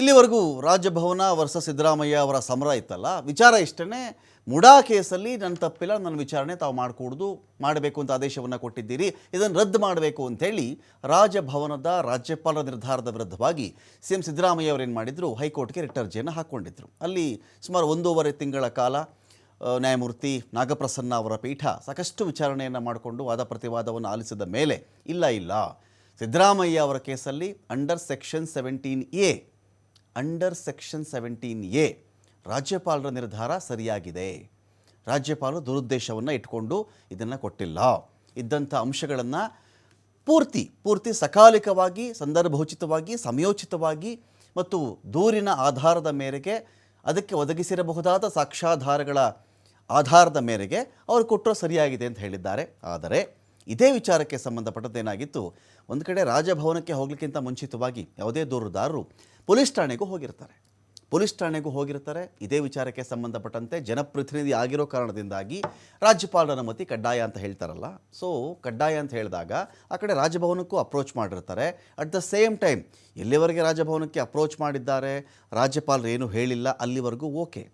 ಇಲ್ಲಿವರೆಗೂ ರಾಜಭವನ ವರ್ಸ ಸಿದ್ದರಾಮಯ್ಯ ಅವರ ಸಮರ ಇತ್ತಲ್ಲ, ವಿಚಾರ ಇಷ್ಟೇ ಮುಡಾ ಕೇಸಲ್ಲಿ ನನ್ನ ತಪ್ಪಿಲ್ಲ, ನನ್ನ ವಿಚಾರಣೆ ತಾವು ಮಾಡಿಕೊಡ್ದು, ಮಾಡಬೇಕು ಅಂತ ಆದೇಶವನ್ನು ಕೊಟ್ಟಿದ್ದೀರಿ, ಇದನ್ನು ರದ್ದು ಮಾಡಬೇಕು ಅಂತೇಳಿ ರಾಜಭವನದ ರಾಜ್ಯಪಾಲರ ನಿರ್ಧಾರದ ವಿರುದ್ಧವಾಗಿ ಸಿ ಎಂ ಸಿದ್ದರಾಮಯ್ಯ ಅವರೇನು ಮಾಡಿದ್ರು, ಹೈಕೋರ್ಟ್ಗೆ ರಿಟ್ ಅರ್ಜಿಯನ್ನು ಹಾಕ್ಕೊಂಡಿದ್ರು. ಅಲ್ಲಿ ಸುಮಾರು ಒಂದೂವರೆ ತಿಂಗಳ ಕಾಲ ನ್ಯಾಯಮೂರ್ತಿ ನಾಗಪ್ರಸನ್ನ ಅವರ ಪೀಠ ಸಾಕಷ್ಟು ವಿಚಾರಣೆಯನ್ನು ಮಾಡಿಕೊಂಡು ವಾದ ಪ್ರತಿವಾದವನ್ನು ಆಲಿಸಿದ ಮೇಲೆ, ಇಲ್ಲ ಇಲ್ಲ, ಸಿದ್ದರಾಮಯ್ಯ ಅವರ ಕೇಸಲ್ಲಿ under section seventeen A under section seventeen A ರಾಜ್ಯಪಾಲರ ನಿರ್ಧಾರ ಸರಿಯಾಗಿದೆ. ರಾಜ್ಯಪಾಲರು ದುರುದ್ದೇಶವನ್ನು ಇಟ್ಕೊಂಡು ಇದನ್ನು ಕೊಟ್ಟಿಲ್ಲ. ಇದ್ದಂಥ ಅಂಶಗಳನ್ನು ಪೂರ್ತಿ ಪೂರ್ತಿ ಸಕಾಲಿಕವಾಗಿ, ಸಂದರ್ಭೋಚಿತವಾಗಿ, ಸಮಯೋಚಿತವಾಗಿ ಮತ್ತು ದೂರಿನ ಆಧಾರದ ಮೇರೆಗೆ ಅದಕ್ಕೆ ಒದಗಿಸಿರಬಹುದಾದ ಸಾಕ್ಷ್ಯಾಧಾರಗಳ ಆಧಾರದ ಮೇರೆಗೆ ಅವರು ಕೊಟ್ಟರು ಸರಿಯಾಗಿದೆ ಅಂತ ಹೇಳಿದ್ದಾರೆ. ಆದರೆ ಇದೇ ವಿಚಾರಕ್ಕೆ ಸಂಬಂಧಪಟ್ಟದ್ದೇನಾಗಿತ್ತು ಒಂದು ಕಡೆ ರಾಜಭವನಕ್ಕೆ ಹೋಗ್ಲಿಕ್ಕಿಂತ ಮುಂಚಿತವಾಗಿ ಯಾವುದೇ ದೂರುದಾರರು ಪೊಲೀಸ್ ಠಾಣೆಗೂ ಹೋಗಿರ್ತಾರೆ. ಪೊಲೀಸ್ ಠಾಣೆಗೂ ಹೋಗಿರ್ತಾರೆ. ಇದೇ ವಿಚಾರಕ್ಕೆ ಸಂಬಂಧಪಟ್ಟಂತೆ ಜನಪ್ರತಿನಿಧಿ ಆಗಿರೋ ಕಾರಣದಿಂದಾಗಿ ರಾಜ್ಯಪಾಲರ ಅನುಮತಿ ಕಡ್ಡಾಯ ಅಂತ ಹೇಳ್ತಾರಲ್ಲ. ಸೊ ಕಡ್ಡಾಯ ಅಂತ ಹೇಳಿದಾಗ ಆ ಕಡೆ ರಾಜಭವನಕ್ಕೂ ಅಪ್ರೋಚ್ ಮಾಡಿರ್ತಾರೆ. ಅಟ್ ದ ಸೇಮ್ ಟೈಮ್ ಎಲ್ಲಿವರೆಗೆ ರಾಜಭವನಕ್ಕೆ ಅಪ್ರೋಚ್ ಮಾಡಿದ್ದಾರೆ? ರಾಜ್ಯಪಾಲರು ಏನು ಹೇಳಿಲ್ಲ? ಅಲ್ಲಿವರೆಗೂ ಓಕೆ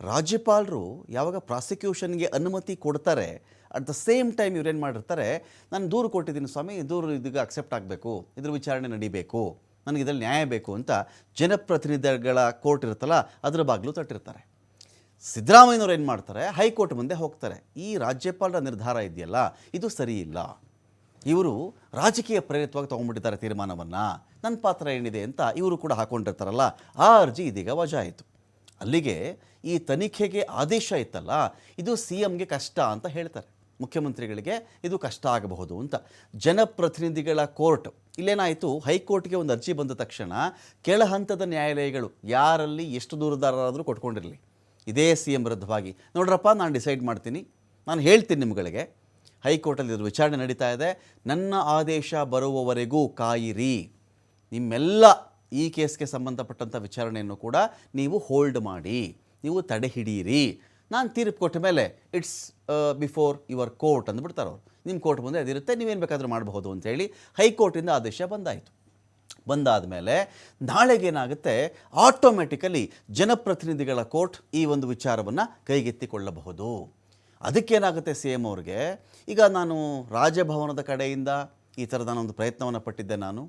ರಾಜ್ಯಪಾಲರು ಯಾವಾಗ ಪ್ರಾಸಿಕ್ಯೂಷನ್ಗೆ ಅನುಮತಿ ಕೊಡ್ತಾರೆ ಅಟ್ ದ ಸೇಮ್ ಟೈಮ್ ಇವ್ರೇನು ಮಾಡಿರ್ತಾರೆ, ನಾನು ದೂರು ಕೊಟ್ಟಿದ್ದೀನಿ ಸ್ವಾಮಿ, ದೂರು ಇದೀಗ ಅಕ್ಸೆಪ್ಟ್ ಆಗಬೇಕು, ಇದ್ರ ವಿಚಾರಣೆ ನಡಿಬೇಕು, ನನಗೆ ಇದರಲ್ಲಿ ನ್ಯಾಯ ಬೇಕು ಅಂತ ಜನಪ್ರತಿನಿಧಿಗಳ ಕೋರ್ಟ್ ಇರುತ್ತಲ್ಲ, ಅದರ ಬಾಗಿಲು ತಟ್ಟಿರ್ತಾರೆ. ಸಿದ್ದರಾಮಯ್ಯನವ್ರು ಏನು ಮಾಡ್ತಾರೆ, ಹೈಕೋರ್ಟ್ ಮುಂದೆ ಹೋಗ್ತಾರೆ. ಈ ರಾಜ್ಯಪಾಲರ ನಿರ್ಧಾರ ಇದೆಯಲ್ಲ, ಇದು ಸರಿ ಇಲ್ಲ. ಇವರು ರಾಜಕೀಯ ಪ್ರೇರಿತವಾಗಿ ತೊಗೊಂಡ್ಬಿಟ್ಟಿದ್ದಾರೆ ತೀರ್ಮಾನವನ್ನು ನನ್ನ ಪಾತ್ರ ಏನಿದೆ ಅಂತ ಇವರು ಕೂಡ ಹಾಕೊಂಡಿರ್ತಾರಲ್ಲ, ಆ ಅರ್ಜಿ ಇದೀಗ ವಜಾ ಆಯಿತು ಅಲ್ಲಿಗೆ ಈ ತನಿಖೆಗೆ ಆದೇಶ ಇತ್ತಲ್ಲ, ಇದು ಸಿ ಎಮ್ಗೆ ಕಷ್ಟ ಅಂತ ಹೇಳ್ತಾರೆ. ಮುಖ್ಯಮಂತ್ರಿಗಳಿಗೆ ಇದು ಕಷ್ಟ ಆಗಬಹುದು ಅಂತ. ಜನಪ್ರತಿನಿಧಿಗಳ ಕೋರ್ಟ್, ಇಲ್ಲೇನಾಯಿತು, ಹೈಕೋರ್ಟ್ಗೆ ಒಂದು ಅರ್ಜಿ ಬಂದ ತಕ್ಷಣ ಕೆಳ ಹಂತದ ನ್ಯಾಯಾಲಯಗಳು ಯಾರಲ್ಲಿ ಎಷ್ಟು ದೂರದಾರರಾದರೂ ಕೊಟ್ಕೊಂಡಿರಲಿ. ಇದೇ ಸಿ ಎಂ ವಿರುದ್ಧವಾಗಿ. ನೋಡ್ರಪ್ಪ, ನಾನು ಡಿಸೈಡ್ ಮಾಡ್ತೀನಿ. ನಾನು ಹೇಳ್ತೀನಿ ನಿಮ್ಗಳಿಗೆ. ಹೈಕೋರ್ಟಲ್ಲಿ ಇದ್ರ ವಿಚಾರಣೆ ನಡೀತಾ ಇದೆ. ನನ್ನ ಆದೇಶ ಬರುವವರೆಗೂ ಕಾಯಿರಿ. ನಿಮ್ಮೆಲ್ಲ ಈ ಕೇಸ್ಗೆ ಸಂಬಂಧಪಟ್ಟಂಥ ವಿಚಾರಣೆಯನ್ನು ಕೂಡ ನೀವು ಹೋಲ್ಡ್ ಮಾಡಿ, ನೀವು ತಡೆ ಹಿಡಿಯಿರಿ ನಾನು ತೀರ್ಪು ಕೊಟ್ಟ ಮೇಲೆ ಇಟ್ಸ್ ಬಿಫೋರ್ ಯುವರ್ ಕೋರ್ಟ್ ಅಂದ್ಬಿಡ್ತಾರೆ ಅವರು. ನಿಮ್ಮ ಕೋರ್ಟ್ ಮುಂದೆ ಅದಿರುತ್ತೆ, ನೀವೇನು ಬೇಕಾದರೂ ಮಾಡಬಹುದು ಅಂತೇಳಿ ಹೈಕೋರ್ಟಿಂದ ಆದೇಶ ಬಂದಾಯಿತು. ಬಂದಾದ ಮೇಲೆ ನಾಳೆಗೇನಾಗುತ್ತೆ ಆಟೋಮೆಟಿಕಲಿ ಜನಪ್ರತಿನಿಧಿಗಳ ಕೋರ್ಟ್ ಈ ಒಂದು ವಿಚಾರವನ್ನು ಕೈಗೆತ್ತಿಕೊಳ್ಳಬಹುದು. ಅದಕ್ಕೇನಾಗುತ್ತೆ ಸಿ ಎಂ ಅವ್ರಿಗೆ, ಈಗ ನಾನು ರಾಜಭವನದ ಕಡೆಯಿಂದ ಈ ಥರದ ನಾನೊಂದು ಪ್ರಯತ್ನವನ್ನು ಪಟ್ಟಿದ್ದೆ ನಾನು.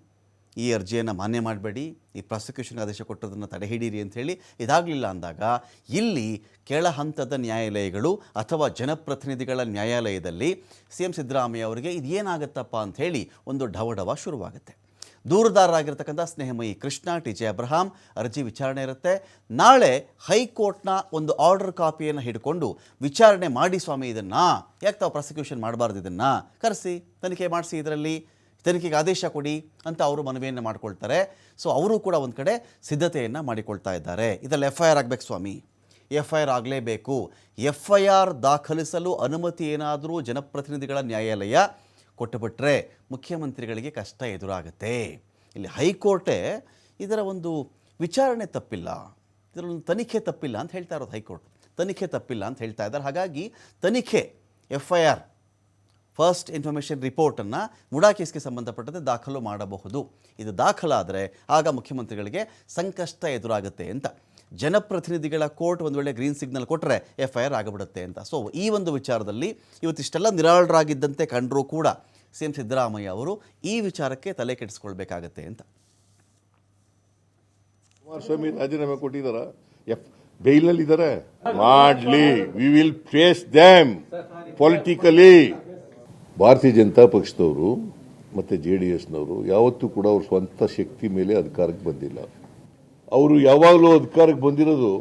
ಈ ಅರ್ಜಿಯನ್ನು ಮಾನ್ಯ ಮಾಡಬೇಡಿ, ಈ ಪ್ರಾಸಿಕ್ಯೂಷನ್ ಆದೇಶ ಕೊಟ್ಟದನ್ನು ತಡೆ ಹಿಡೀರಿ ಅಂಥೇಳಿ ಇದಾಗಲಿಲ್ಲ ಅಂದಾಗ ಇಲ್ಲಿ ಕೆಳ ಹಂತದ ನ್ಯಾಯಾಲಯಗಳು ಅಥವಾ ಜನಪ್ರತಿನಿಧಿಗಳ ನ್ಯಾಯಾಲಯದಲ್ಲಿ ಸಿ ಎಂ ಸಿದ್ದರಾಮಯ್ಯ ಅವರಿಗೆ ಇದೇನಾಗತ್ತಪ್ಪ ಅಂಥೇಳಿ ಒಂದು ಢವಢವ ಶುರುವಾಗುತ್ತೆ. ದೂರುದಾರರಾಗಿರ್ತಕ್ಕಂಥ Snehamayi Krishna, T J Abraham, ಅರ್ಜಿ ವಿಚಾರಣೆ ಇರುತ್ತೆ. ನಾಳೆ ಹೈಕೋರ್ಟ್ನ ಒಂದು ಆರ್ಡರ್ ಕಾಪಿಯನ್ನು ಹಿಡ್ಕೊಂಡು ವಿಚಾರಣೆ ಮಾಡಿ ಸ್ವಾಮಿ ಇದನ್ನು, ಯಾಕೆ ತಾವು ಪ್ರಾಸಿಕ್ಯೂಷನ್ ಮಾಡಬಾರ್ದು ಇದನ್ನು? ಕರೆಸಿ, ತನಿಖೆ ಮಾಡಿಸಿ ಇದರಲ್ಲಿ. ತನಿಖೆಗೆ ಆದೇಶ ಕೊಡಿ ಅಂತ ಅವರು ಮನವಿಯನ್ನು ಮಾಡ್ಕೊಳ್ತಾರೆ. ಸೊ ಅವರು ಕೂಡ ಒಂದು ಕಡೆ ಸಿದ್ಧತೆಯನ್ನು ಮಾಡಿಕೊಳ್ತಾ ಇದ್ದಾರೆ. ಇದರಲ್ಲಿ ಎಫ್ ಐ ಆರ್ ಆಗಬೇಕು ಸ್ವಾಮಿ. ಎಫ್ ಐ ಆರ್ ಆಗಲೇಬೇಕು. ಎಫ್ ಐ ಆರ್ ದಾಖಲಿಸಲು ಅನುಮತಿ ಏನಾದರೂ ಜನಪ್ರತಿನಿಧಿಗಳ ನ್ಯಾಯಾಲಯ ಕೊಟ್ಟುಬಿಟ್ರೆ ಮುಖ್ಯಮಂತ್ರಿಗಳಿಗೆ ಕಷ್ಟ ಎದುರಾಗುತ್ತೆ. ಇಲ್ಲಿ ಹೈಕೋರ್ಟೇ ಇದರ ಒಂದು ವಿಚಾರಣೆ ತಪ್ಪಿಲ್ಲ. ಇದರ ಒಂದು ತನಿಖೆ ತಪ್ಪಿಲ್ಲ ಅಂತ ಹೇಳ್ತಾ ಇರೋದು ಹೈಕೋರ್ಟ್. ತನಿಖೆ ತಪ್ಪಿಲ್ಲ ಅಂತ ಹೇಳ್ತಾ ಇದ್ದಾರೆ. ಹಾಗಾಗಿ ತನಿಖೆ F I R first information ರಿಪೋರ್ಟನ್ನು MUDA ಕೇಸ್ಗೆ ಸಂಬಂಧಪಟ್ಟಂತೆ ದಾಖಲು ಮಾಡಬಹುದು. ಇದು ದಾಖಲಾದರೆ ಆಗ ಮುಖ್ಯಮಂತ್ರಿಗಳಿಗೆ ಸಂಕಷ್ಟ ಎದುರಾಗುತ್ತೆ ಅಂತ. ಜನಪ್ರತಿನಿಧಿಗಳ ಕೋರ್ಟ್ ಒಂದು ವೇಳೆ ಗ್ರೀನ್ ಸಿಗ್ನಲ್ ಕೊಟ್ಟರೆ ಎಫ್ ಐ ಆರ್ ಆಗಿಬಿಡುತ್ತೆ ಅಂತ. ಸೊ ಈ ಒಂದು ವಿಚಾರದಲ್ಲಿ ಇವತ್ತಿಷ್ಟೆಲ್ಲ ನಿರಾಳರಾಗಿದ್ದಂತೆ ಕಂಡರೂ ಕೂಡ ಸಿ ಎಂ ಸಿದ್ದರಾಮಯ್ಯ ಅವರು ಈ ವಿಚಾರಕ್ಕೆ ತಲೆ ಕೆಡಿಸ್ಕೊಳ್ಬೇಕಾಗತ್ತೆ ಅಂತ. ಕುಮಾರಸ್ವಾಮಿ ರಾಜೀನಾಮೆ ಕೊಟ್ಟಿದಾರ. ಎಫ್ ಬೈಲಲ್ಲಿ ಮಾಡಲಿ. ಮಾಡ್ಲಿ we will face them politically Bharatiya Janata ಪಕ್ಷದವರು ಮತ್ತು ಜೆ ಡಿ ಎಸ್ನವರು ಯಾವತ್ತೂ ಕೂಡ ಅವ್ರ ಸ್ವಂತ ಶಕ್ತಿ ಮೇಲೆ ಅಧಿಕಾರಕ್ಕೆ ಬಂದಿಲ್ಲ. ಅವರು ಯಾವಾಗಲೂ ಅಧಿಕಾರಕ್ಕೆ ಬಂದಿರೋದು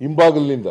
ಹಿಂಬಾಗಲಿನಿಂದ.